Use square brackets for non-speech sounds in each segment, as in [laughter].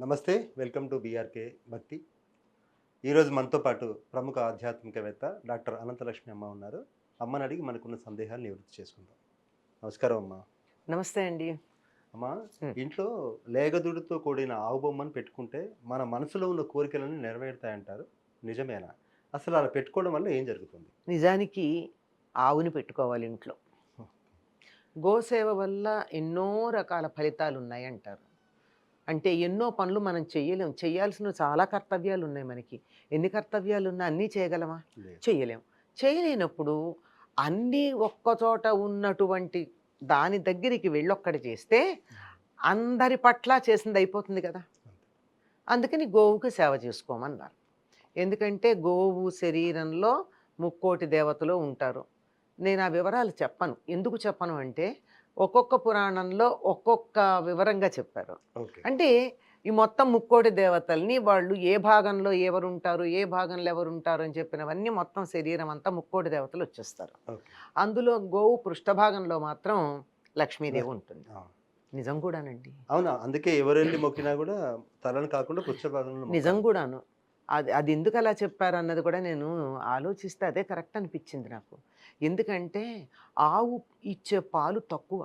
నమస్తే welcome to BRK భక్తి. ఈరోజు మనతో పాటు ప్రముఖ ఆధ్యాత్మికవేత్త డాక్టర్ అనంతలక్ష్మి అమ్మ ఉన్నారు. అమ్మని అడిగి మనకున్న సందేహాలు నివృత్తి చేసుకుందాం. నమస్కారం అమ్మ. నమస్తే అండి. అమ్మ. ఇంట్లో లేగదుడితో కూడిన ఆవు బొమ్మను పెట్టుకుంటే మన మనసులో ఉన్న కోరికలను నెరవేరుతాయంటారు. నిజమేనా? అసలు అలా పెట్టుకోవడం వల్ల ఏం జరుగుతుంది? నిజానికి ఆవుని పెట్టుకోవాలి ఇంట్లో. గోసేవ వల్ల ఎన్నో రకాల ఫలితాలు ఉన్నాయి అంటారు అంటే ఎన్నో పనులు మనం చెయ్యలేం. చేయాల్సిన చాలా కర్తవ్యాలు ఉన్నాయి మనకి. ఎన్ని కర్తవ్యాలు ఉన్నా అన్నీ చేయగలమా. చేయలేం చేయలేనప్పుడు అన్నీ ఒక్కచోట ఉన్నటువంటి దాని దగ్గరికి వెళ్ళొక్కడి చేస్తే అందరి పట్ల చేసింది అయిపోతుంది కదా. అందుకని గోవుకి సేవ చేసుకోమన్నారు. ఎందుకంటే గోవు శరీరంలో ముక్కోటి దేవతలు ఉంటారు. నేను ఆ వివరాలు చెప్పను. ఎందుకు చెప్పను అంటే ఒక్కొక్క పురాణంలో ఒక్కొక్క వివరంగా చెప్పారు. అంటే ఈ మొత్తం ముక్కోటి దేవతల్ని వాళ్ళు ఏ భాగంలో ఎవరు ఉంటారు ఏ భాగంలో ఎవరు ఉంటారు అని చెప్పినవన్నీ మొత్తం శరీరం అంతా ముక్కోటి దేవతలు వచ్చేస్తారు. అందులో గోవు పృష్ఠభాగంలో మాత్రం లక్ష్మీదేవి ఉంటుంది. నిజం కూడానండి. అవునా? అందుకే ఎవరెళ్ళి మొక్కినా కూడా తలను కాకుండా పుచ్చభాగంలో నిజం కూడాను. అది అది ఎందుకు అలా చెప్పారు అన్నది కూడా నేను ఆలోచిస్తే అదే కరెక్ట్ అనిపించింది నాకు ఎందుకంటే ఆవు ఇచ్చే పాలు తక్కువ.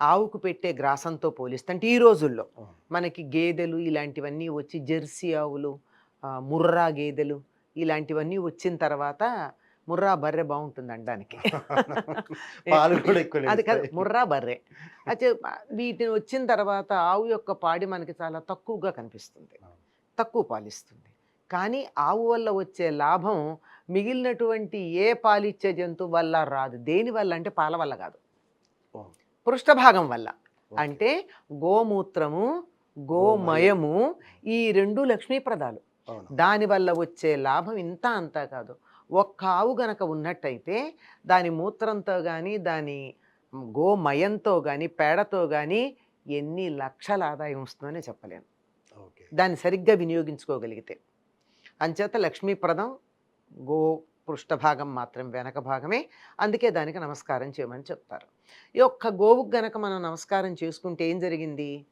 ఆవుకు పెట్టే గ్రాసంతో పోలిస్తే అంటే ఈ రోజుల్లో. మనకి గేదెలు ఇలాంటివన్నీ వచ్చి జెర్సీ ఆవులు ముర్రా గేదెలు ఇలాంటివన్నీ వచ్చిన తర్వాత ముర్రా బర్రె బాగుంటుంది అనడానికి [laughs] పాలు కూడా ఎక్కువ అది కాదు. ముర్రా బర్రె అయితే వీటిని వచ్చిన తర్వాత ఆవు యొక్క పాడి మనకి చాలా తక్కువగా కనిపిస్తుంది. తక్కువ పాలిస్తుంది. కానీ ఆవు వల్ల వచ్చే లాభం మిగిలినటువంటి ఏ పాలిచ్చే జంతువు వల్ల రాదు. దేని వల్ల అంటే పాల వల్ల కాదు. పృష్ఠభాగం వల్ల. అంటే గోమూత్రము గోమయము ఈ రెండు లక్ష్మీప్రదాలు. దానివల్ల వచ్చే లాభం ఇంత అంతా కాదు. ఒక్క ఆవు గనక ఉన్నట్టయితే దాని మూత్రంతో కానీ దాని గోమయంతో కానీ పేడతో కానీ ఎన్ని లక్షల ఆదాయం వస్తుందనే చెప్పలేను దాన్ని సరిగ్గా వినియోగించుకోగలిగితే. అంచేత లక్ష్మీప్రదం గో పృష్ఠభాగం మాత్రం వెనక భాగమే. అందుకే దానికి నమస్కారం చేయమని చెప్తారు. ఈ ఒక్క గోవుకు గనక మనం నమస్కారం చేసుకుంటే ఏం జరిగింది?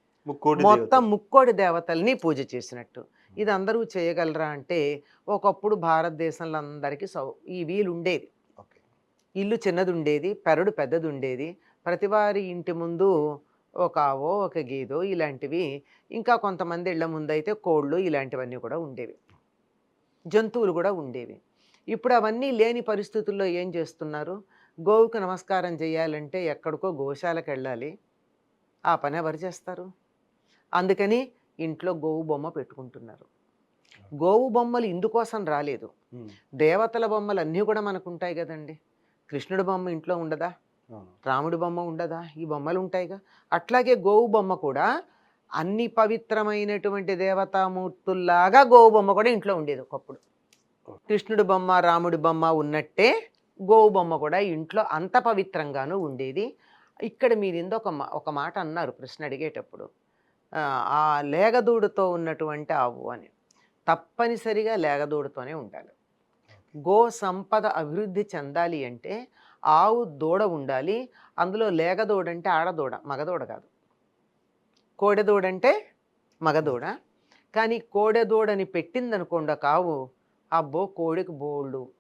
మొత్తం. ముక్కోడి దేవతల్ని పూజ చేసినట్టు. ఇది అందరూ చేయగలరా అంటే ఒకప్పుడు భారతదేశంలో అందరికీ సౌ ఈ వీలు ఉండేది. ఓకే. ఇల్లు చిన్నది ఉండేది పెరడు పెద్దది ఉండేది. ప్రతివారి ఇంటి ముందు ఒక ఆవో ఒక గేదో ఇలాంటివి. ఇంకా కొంతమంది ఇళ్ళ ముందు అయితే కోళ్ళు ఇలాంటివన్నీ కూడా ఉండేవి. జంతువులు కూడా ఉండేవి. ఇప్పుడు అవన్నీ లేని పరిస్థితుల్లో ఏం చేస్తున్నారు? గోవుకు నమస్కారం చేయాలంటే ఎక్కడికో గోశాలకు వెళ్ళాలి ఆ పని ఎవరు చేస్తారు? అందుకని ఇంట్లో గోవు బొమ్మ పెట్టుకుంటున్నారు. గోవు బొమ్మలు ఇందుకోసం రాలేదు. దేవతల బొమ్మలు అన్నీ కూడా మనకు ఉంటాయి కదండి. కృష్ణుడి బొమ్మ ఇంట్లో ఉండదా. రాముడి బొమ్మ ఉండదా? ఈ బొమ్మలు ఉంటాయిగా. అట్లాగే గోవు బొమ్మ కూడా అన్ని పవిత్రమైనటువంటి దేవతామూర్తుల్లాగా గోవు బొమ్మ కూడా ఇంట్లో ఉండేది ఒకప్పుడు. కృష్ణుడి బొమ్మ రాముడి బొమ్మ ఉన్నట్టే గోవు బొమ్మ కూడా ఇంట్లో అంత పవిత్రంగానూ ఉండేది. ఇక్కడ మీరు ఇందొక మా- ఒక మాట అన్నారు ప్రశ్న అడిగేటప్పుడు. ఆ, ఆ లేగదూడుతో ఉన్నటువంటి ఆవు అని. తప్పనిసరిగా లేగదూడుతోనే ఉండాలి. గో సంపద అభివృద్ధి చెందాలి అంటే ఆవు దూడ ఉండాలి. అందులో లేగదూడ అంటే ఆడదూడ మగదూడ కాదు. కోడెదూడ అంటే మగదూడ. కానీ కోడెదూడని పెట్టిందనుకోండి ఒక ఆవు అబ్బో కోడికి బోళ్ళు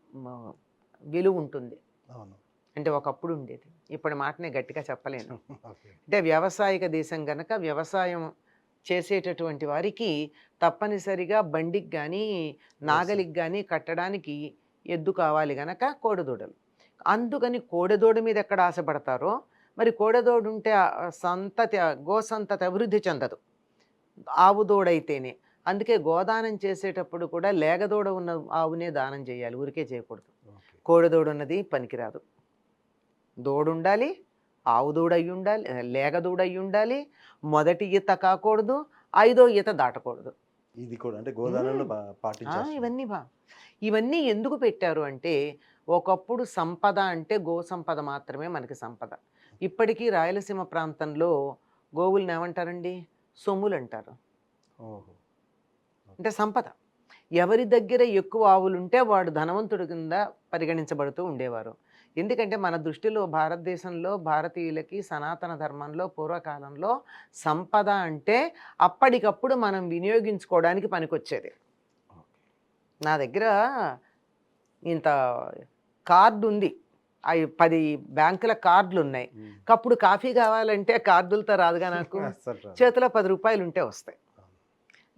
విలువ ఉంటుంది. అవును. అంటే ఒకప్పుడు ఉండేది. ఇప్పుడు మాటనే గట్టిగా చెప్పలేను. [laughs] అంటే వ్యవసాయక దేశం గనక వ్యవసాయం చేసేటటువంటి వారికి తప్పనిసరిగా బండికి కానీ నాగలికి కానీ కట్టడానికి ఎద్దు కావాలి గనక కోడెదూడలు. అందుకని కోడెదూడ మీద ఎక్కడ ఆశపడతారో? మరి కోడెదూడ ఉంటే సంతతి ఆ గో సంతతి అభివృద్ధి చెందదు. ఆవు దూడైతేనే అందుకే గోదానం చేసేటప్పుడు కూడా లేగదూడ ఉన్న ఆవునే దానం చేయాలి. ఊరికే చేయకూడదు. కోడెదూడ ఉన్నది పనికిరాదు. దూడ ఉండాలి ఆవు దూడ అయి ఉండాలి లేగ దూడ అయి ఉండాలి మొదటి ఈత కాకూడదు ఐదో ఈత దాటకూడదు. ఇది కూడా అంటే గోదానంలో. ఇవన్నీ బా. ఇవన్నీ ఎందుకు పెట్టారు అంటే ఒకప్పుడు సంపద అంటే గో సంపద మాత్రమే మనకి సంపద. ఇప్పటికీ రాయలసీమ ప్రాంతంలో గోవుల్ని ఏమంటారండి? సొమ్ములు అంటారు. అంటే సంపద. ఎవరి దగ్గర ఎక్కువ ఆవులుంటే వాడు ధనవంతుడి కింద పరిగణించబడుతూ ఉండేవారు. ఎందుకంటే మన దృష్టిలో భారతదేశంలో భారతీయులకి సనాతన ధర్మంలో పూర్వకాలంలో సంపద అంటే అప్పటికప్పుడు మనం వినియోగించుకోవడానికి పనికొచ్చేది. నా దగ్గర ఇంత కార్డు ఉంది అవి పది బ్యాంకుల కార్డులు ఉన్నాయి. అప్పుడు కాఫీ కావాలంటే కార్డులతో రాదుగా నాకు. [laughs] చేతిలో పది రూపాయలు ఉంటే వస్తాయి.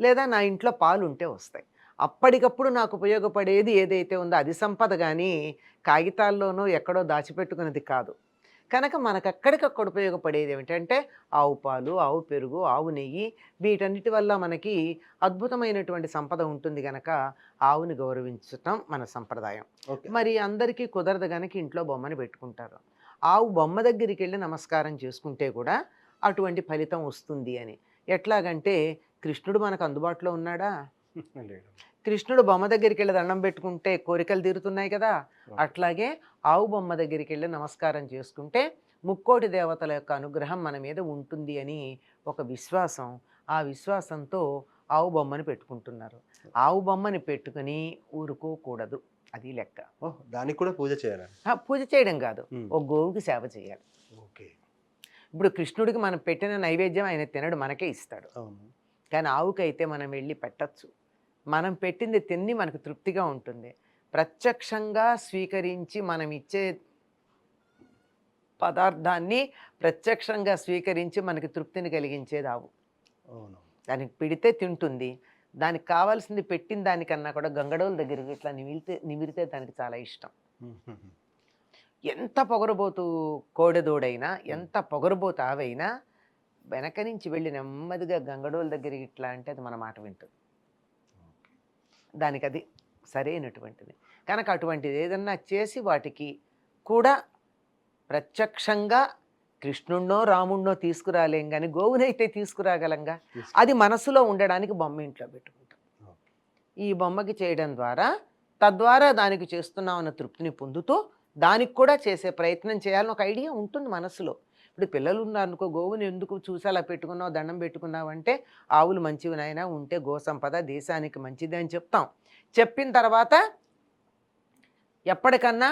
లేదా నా ఇంట్లో పాలు ఉంటే వస్తాయి. అప్పటికప్పుడు నాకు ఉపయోగపడేది ఏదైతే ఉందో అది సంపద కానీ కాగితాల్లోనో ఎక్కడో దాచిపెట్టుకున్నది కాదు. కనుక మనకు అక్కడికక్కడ ఉపయోగపడేది ఏమిటంటే ఆవు పాలు ఆవు పెరుగు ఆవు నెయ్యి వీటన్నిటి వల్ల మనకి అద్భుతమైనటువంటి సంపద ఉంటుంది కనుక ఆవుని గౌరవించటం మన సంప్రదాయం. మరి అందరికీ కుదరదు కనుక ఇంట్లో బొమ్మని పెట్టుకుంటారు. ఆవు బొమ్మ దగ్గరికి వెళ్ళి నమస్కారం చేసుకుంటే కూడా అటువంటి ఫలితం వస్తుంది అని. ఎట్లాగంటే కృష్ణుడు మనకు అందుబాటులో ఉన్నాడా. కృష్ణుడు బొమ్మ దగ్గరికి వెళ్ళి దండం పెట్టుకుంటే కోరికలు తీరుతున్నాయి కదా. అట్లాగే ఆవు బొమ్మ దగ్గరికి వెళ్ళి నమస్కారం చేసుకుంటే ముక్కోటి దేవతల యొక్క అనుగ్రహం మన మీద ఉంటుంది అని ఒక విశ్వాసం. ఆ విశ్వాసంతో ఆవు బొమ్మని పెట్టుకుంటున్నారు. ఆవు బొమ్మని పెట్టుకుని ఊరుకోకూడదు. అది లెక్క. దానికి కూడా పూజ చేయాలి? పూజ చేయడం కాదు. ఒక గోవుకి సేవ చేయాలి. ఓకే. ఇప్పుడు కృష్ణుడికి మనం పెట్టిన నైవేద్యం ఆయన తినడు మనకే ఇస్తాడు. కానీ ఆవుకైతే మనం వెళ్ళి పెట్టచ్చు. మనం పెట్టింది తిని మనకు తృప్తిగా ఉంటుంది. ప్రత్యక్షంగా స్వీకరించి మనం ఇచ్చే పదార్థాన్ని ప్రత్యక్షంగా స్వీకరించి మనకి తృప్తిని కలిగించేది ఆవు అవును. దానికి పెడితే తింటుంది. దానికి కావాల్సింది పెట్టిన దానికన్నా కూడా గంగడోల దగ్గరికి ఇట్లా నిమిరితే నిమిరితే దానికి చాలా ఇష్టం. ఎంత పొగరబోతు కోడెదోడైనా ఎంత పొగరబోతు ఆవైనా వెనక నుంచి వెళ్ళి నెమ్మదిగా గంగడోల దగ్గరికి ఇట్లా అంటే అది మన మాట వింటుంది. దానికి అది సరైనటువంటిది. కనుక అటువంటిది ఏదన్నా చేసి వాటికి కూడా ప్రత్యక్షంగా కృష్ణుణ్ణో రాముణ్ణో తీసుకురాలేం కానీ గోవునైతే తీసుకురాగలంగా తీసుకు- అది మనసులో ఉండడానికి బొమ్మ ఇంట్లో పెట్టుకుంటాం. ఈ బొమ్మకి చేయడం ద్వారా తద్వారా దానికి చేస్తున్నామన్న తృప్తిని పొందుతూ దానికి కూడా చేసే ప్రయత్నం చేయాలని ఒక ఐడియా ఉంటుంది మనసులో. ఇప్పుడు పిల్లలు ఉన్నారనుకో గోవుని ఎందుకు చూసి అలా పెట్టుకున్నావు దండం పెట్టుకున్నావు? అంటే ఆవులు మంచివినైనా ఉంటే గో సంపద దేశానికి మంచిది అని చెప్తాం. చెప్పిన తర్వాత ఎప్పటికన్నా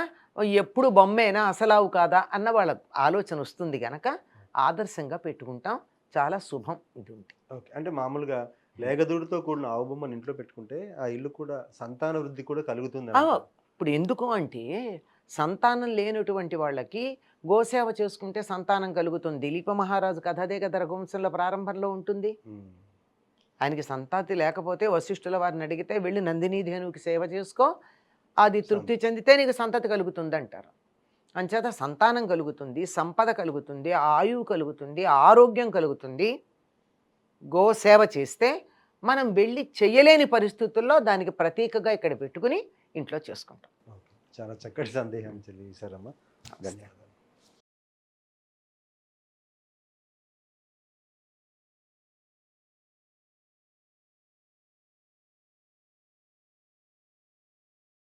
ఎప్పుడు బొమ్మేనా అసలావు కాదా? అన్న వాళ్ళ ఆలోచన వస్తుంది గనక ఆదర్శంగా పెట్టుకుంటాం. చాలా శుభం ఇది ఉంటే. ఓకే. అంటే మామూలుగా లేగదూడుతో కూడిన ఆవు బొమ్మను ఇంట్లో పెట్టుకుంటే ఆ ఇల్లు కూడా సంతాన వృద్ధి కూడా కలుగుతుంది. ఇప్పుడు ఎందుకు అంటే సంతానం లేనటువంటి వాళ్ళకి గోసేవ చేసుకుంటే సంతానం కలుగుతుంది. దిలీప మహారాజు కథ అదే కదా రఘువంశంలో ప్రారంభంలో ఉంటుంది. ఆయనకి సంతాతి లేకపోతే వశిష్ఠుల వారిని అడిగితే వెళ్ళి నందిని ధేనువుకి సేవ చేసుకో అది తృప్తి చెందితే నీకు సంతతి కలుగుతుంది అంటారు అంచేత సంతానం కలుగుతుంది సంపద కలుగుతుంది ఆయువు కలుగుతుంది ఆరోగ్యం కలుగుతుంది. గో సేవ చేస్తే మనం వెళ్ళి చెయ్యలేని పరిస్థితుల్లో దానికి ప్రతీకగా ఇక్కడ పెట్టుకుని ఇంట్లో చేసుకుంటాం. చాలా చక్కటి సందేహం తెలియజేశారమ్మా ధన్యవాదాలు.